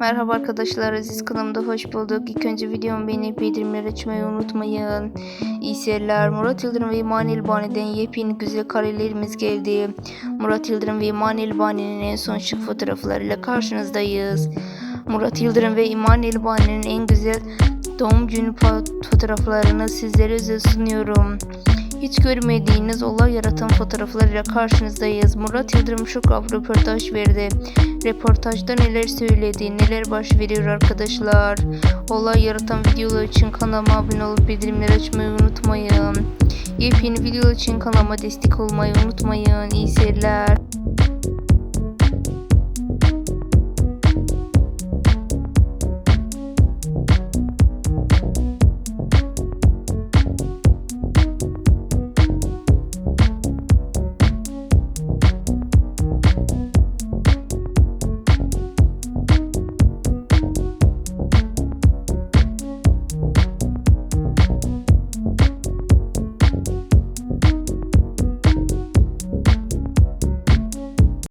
Merhaba arkadaşlar, Aziz kanalımda hoş bulduk. İlk önce videomu beğenip bildirimleri açmayı unutmayın. İyi seyirler. Murat Yıldırım ve İman İlbani'den yepyeni güzel karelerimiz geldi. Murat Yıldırım ve İman İlbani'nin en son şık fotoğraflarıyla karşınızdayız. Murat Yıldırım ve İman İlbani'nin en güzel doğum günü fo- fotoğraflarını sizlere sunuyorum. Hiç görmediğiniz olay yaratan fotoğraflarıyla karşınızdayız. Murat Yıldırım şu röportaj verdi. Reportajda neler söyledi, neler baş veriyor arkadaşlar. Olay yaratan videolar için kanalıma abone olup bildirimleri açmayı unutmayın. Yepyeni video için kanalıma destek olmayı unutmayın. İyi seyirler.